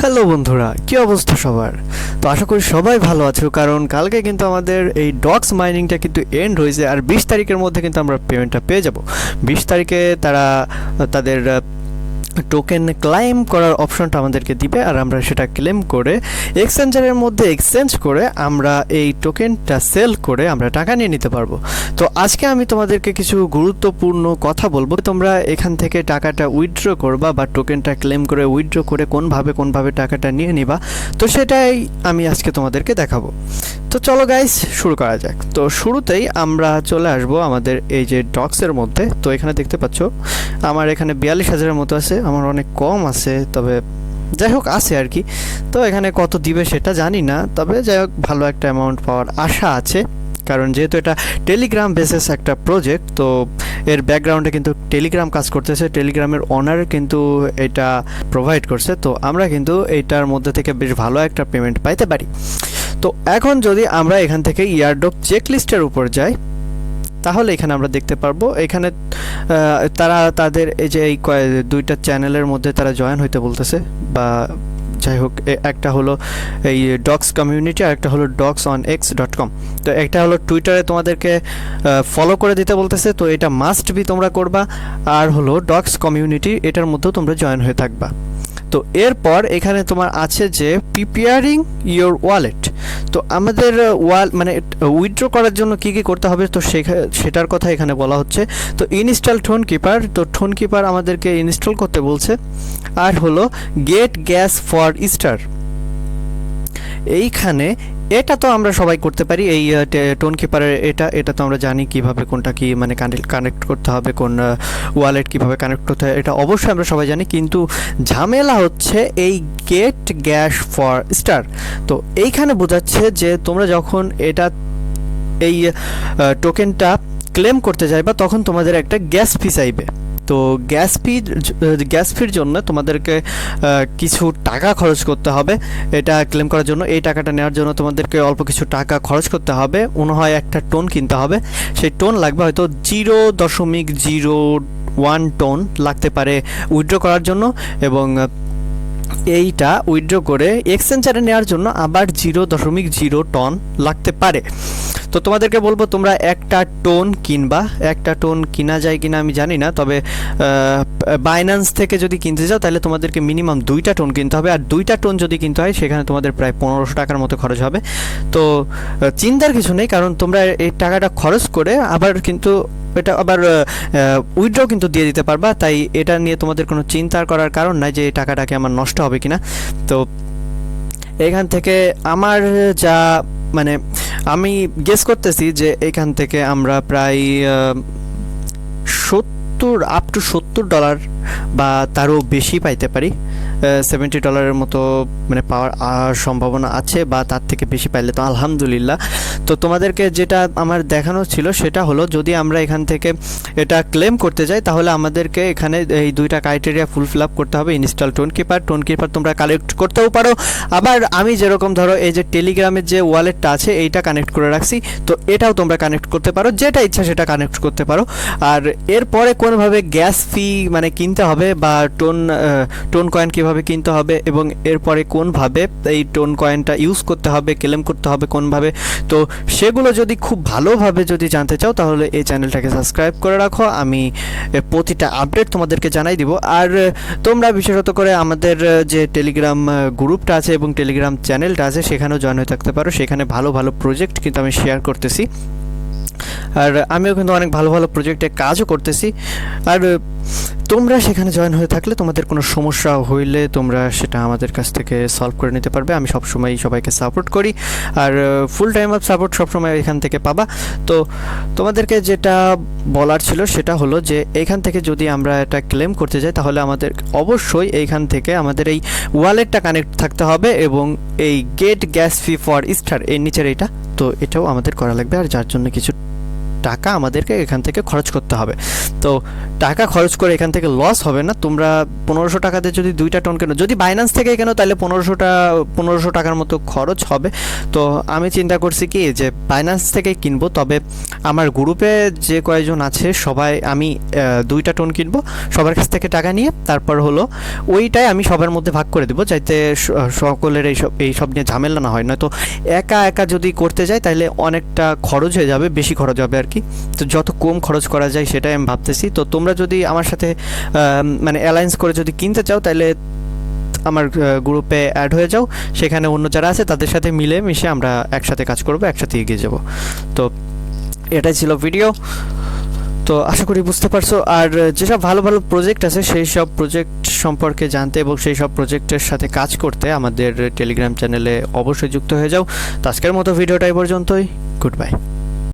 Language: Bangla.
হ্যালো বন্ধুরা, কি অবস্থা সবার? তো আশা করি সবাই ভালো আছো, কারণ কালকে কিন্তু আমাদের এই ডক্স মাইনিংটা কিন্তু এন্ড হয়েছে, আর বিশ তারিখের মধ্যে কিন্তু আমরা পেমেন্টটা পেয়ে যাব। বিশ তারিখে তারা, তাদের টোকেন ক্লাইম করার অপশনটা আমাদেরকে দিবে, আর আমরা সেটা ক্লেম করে এক্সচেঞ্জারের মধ্যে এক্সচেঞ্জ করে আমরা এই টোকেনটা সেল করে আমরা টাকা নিয়ে নিতে পারব। তো আজকে আমি তোমাদেরকে কিছু গুরুত্বপূর্ণ কথা বলব। তোমরা এখান থেকে টাকাটা উইথড্র করবা বা টোকেনটা ক্লেম করে উইথড্র করে কোনভাবে কোনভাবে টাকাটা নিয়ে নিবা। তো সেটাই আমি আজকে তোমাদেরকে দেখাবো। তো চলো গাইস শুরু করা যাক। তো শুরুতেই আমরা চলে আসব আমাদের এই যে ডক্সের মধ্যে। তো এখানে দেখতে পাচ্ছ, আমার এখানে বিয়াল্লিশ হাজারের মতো আছে, আমার অনেক কম আছে, তবে যাই হোক আছে আর কি। তো এখানে কত দিবে সেটা জানি না, তবে যাই হোক ভালো একটা অ্যামাউন্ট পাওয়ার আশা আছে। কারণ যেহেতু এটা টেলিগ্রাম বেসিস একটা প্রজেক্ট তো এর ব্যাকগ্রাউন্ডে কিন্তু টেলিগ্রাম কাজ করতেছে টেলিগ্রামের অনার কিন্তু এটা প্রোভাইড করছে। তো আমরা কিন্তু এইটার মধ্যে থেকে বেশ ভালো একটা পেমেন্ট পাইতে পারি। তো এখন যদি আমরা এখান থেকে ইয়ারডক চেক লিস্টের উপর যাই, তাহলে এখানে আমরা দেখতে পারব, এখানে তারা তাদের এই যে এই দুইটা চ্যানেলের মধ্যে তারা জয়েন হইতে বলতেছে, বা যাই হোক একটা হলো এই ডগস কমিউনিটি আর একটা হলো dogs on X dot com. তো একটা হলো টুইটারে তোমাদেরকে ফলো করে দিতে বলতেছে, তো এটা মাস্ট বি তোমরা করবা, আর হলো ডগস কমিউনিটি, এটার মধ্যেও তোমরা জয়েন হয়ে থাকবা। তো এরপর এখানে তোমার আছে যে প্রিপেয়ারিং ইয়োর ওয়ালেট তো আমাদের ওয়াল মানে উইথড্র করার জন্য কি কি করতে হবে? তো সেটার কথা এখানে বলা হচ্ছে। তো ইনস্টল ঠোন কিপার তো ঠোন কিপার আমাদেরকে ইনস্টল করতে বলছে। আর হলো গেট গ্যাস ফর স্টার এইখানে এটা তো আমরা সবাই করতে পারি। এই টোন কিপারের এটা এটা তো আমরা জানি কীভাবে কোনটা কি মানে কানেক্ট করতে হবে, কোন ওয়ালেট কীভাবে কানেক্ট করতে হয়, এটা অবশ্যই আমরা সবাই জানি। কিন্তু ঝামেলা হচ্ছে এই গেট গ্যাস ফর স্টার তো এইখানে বোঝাচ্ছে যে তোমরা যখন এটা, এই টোকেনটা ক্লেম করতে যাইবা, তখন তোমাদের একটা গ্যাস ফি চাইবে। তো গ্যাস ফি গ্যাস ফির জন্য তোমাদেরকে কিছু টাকা খরচ করতে হবে। এটা ক্লেম করার জন্য, এই টাকাটা নেওয়ার জন্য তোমাদেরকে অল্প কিছু টাকা খরচ করতে হবে। মনে হয় একটা টোন কিনতে হবে। সেই টোন লাগবে হয়তো জিরো দশমিক জিরো ওয়ান টোন লাগতে পারে উইথড্র করার জন্য এবং এইটা উইথড্র করে এক্সচেঞ্জারে নেওয়ার জন্য আবার জিরো দশমিক জিরো টন লাগতে পারে। তো তোমাদেরকে বলব, তোমরা একটা টোন কিনবা। একটা টোন কিনা যায় কিনা আমি জানি না, তবে বাইন্যান্স থেকে যদি কিনতে যাও তাহলে তোমাদেরকে মিনিমাম দুইটা টোন কিনতে হবে। আর দুইটা টোন যদি কিনতে হয়, সেখানে তোমাদের প্রায় পনেরোশো টাকার মতো খরচ হবে। তো চিন্তার কিছু নেই, কারণ তোমরা এই টাকাটা খরচ করে আবার কিন্তু এটা আবার উইথড্র কিন্তু দিয়ে দিতে পারবা। তাই এটা নিয়ে তোমাদের কোনো চিন্তা করার কারণ নাই যে এই টাকাটাকে আমার নষ্ট হবে কিনা। তো এখান থেকে আমার যা মানে আমি গেস করতেছি যে এখান থেকে আমরা প্রায় সত্তর আপ টু সত্তর ডলার বা তারও বেশি পাইতে পারি। সেভেন্টি ডলারের মতো মানে পাওয়ার সম্ভাবনা আছে বা তার থেকে বেশি পাইলে তো আলহামদুলিল্লাহ। তো তোমাদেরকে যেটা আমার দেখানো ছিল সেটা হলো যদি আমরা এখান থেকে এটা ক্লেম করতে যাই, তাহলে আমাদেরকে এখানে এই দুইটা ক্রাইটেরিয়া ফুল ফিল আপ করতে হবে install tone keeper tone keeper তোমরা কালেক্ট করতেও পারো। আবার আমি যেরকম ধরো এই যে টেলিগ্রামের যে ওয়ালেটটা আছে, এইটা কানেক্ট করে রাখছি। তো এটাও তোমরা কানেক্ট করতে পারো, যেটা ইচ্ছা সেটা কানেক্ট করতে পারো। আর এরপরে কোনোভাবে গ্যাস ফি মানে কিনতে হবে বা টোন টোন কয়েন কীভাবে কিনতে হবে এবং এরপরে কোনভাবে এই টোন কয়েনটা ইউজ করতে হবে, ক্লেম করতে হবে কোনভাবে তো সেগুলো যদি খুব ভালোভাবে যদি জানতে চাও তাহলে এই চ্যানেলটাকে সাবস্ক্রাইব করে রাখো। আমি প্রতিটা আপডেট তোমাদেরকে জানাই দিব। আর তোমরা বিশেষত করে আমাদের যে টেলিগ্রাম গ্রুপটা আছে এবং টেলিগ্রাম চ্যানেলটা আছে সেখানেও জয়েন হয়ে থাকতে পারো। সেখানে ভালো ভালো প্রজেক্ট কিন্তু আমি শেয়ার করতেছি। আর আমিও কিন্তু অনেক ভালো ভালো প্রজেক্টে কাজও করতেছি। আর তোমরা সেখানে জয়েন হয়ে থাকলে তোমাদের কোনো সমস্যা হইলে তোমরা সেটা আমাদের কাছ থেকে সলভ করে নিতে পারবে। আমি সবসময় সবাইকে সাপোর্ট করি। আর ফুল টাইম আপ সাপোর্ট সবসময় এখান থেকে পাবা। তো তোমাদেরকে যেটা বলার ছিল সেটা হলো যে এইখান থেকে যদি আমরা এটা ক্লেম করতে যাই, তাহলে আমাদের অবশ্যই এইখান থেকে আমাদের এই ওয়ালেটটা কানেক্ট থাকতে হবে এবং এই get gas fee for star এর নিচের এটা। তো এটাও আমাদের করা লাগবে। আর যার জন্য কিছু টাকা আমাদেরকে এখান থেকে খরচ করতে হবে। তো টাকা খরচ করে এখান থেকে লস হবে না, তোমরা পনেরোশো টাকাতে যদি দুইটা টোন কেনো, যদি বাইন্যান্স থেকে কেনো তাহলে পনেরোশোটা, পনেরোশো টাকার মতো খরচ হবে। তো আমি চিন্তা করছি কি যে বাইন্যান্স থেকে কিনবো, তবে আমার গ্রুপে যে কয়েকজন আছে, সবাই আমি দুইটা টোন কিনবো, সবার কাছ থেকে টাকা নিয়ে, তারপর হলো ওইটাই আমি সবার মধ্যে ভাগ করে দেবো স- সকলের এইসব এইসব নিয়ে ঝামেলা না হয়। নয়তো একা একা যদি করতে যাই, তাহলে অনেকটা খরচ হয়ে যাবে, বেশি খরচ হবে আর কি। তো যত কম খরচ করা যায় সেটাই আমি ভাবতেছি। তো তোমরা যদি আমার সাথে মানে অ্যালায়েন্স করে যদি কিনতে চাও, তাহলে আমার গ্রুপে অ্যাড হয়ে যাও। সেখানে অন্য যারা আছে, তাদের সাথে মিলে মিশে আমরা একসাথে কাজ করব, একসাথে এগিয়ে যাব। তো এটাই ছিল ভিডিও তো আশা করি বুঝতে পারছ। আর যেসব ভালো ভালো প্রজেক্ট আছে, সেই সব প্রজেক্ট সম্পর্কে জানতে এবং সেই সব প্রজেক্টের সাথে কাজ করতে আমাদের টেলিগ্রাম চ্যানেলে অবশ্যই যুক্ত হয়ে যাও। তো আজকের মতো ভিডিওটা এই পর্যন্তই। Good bye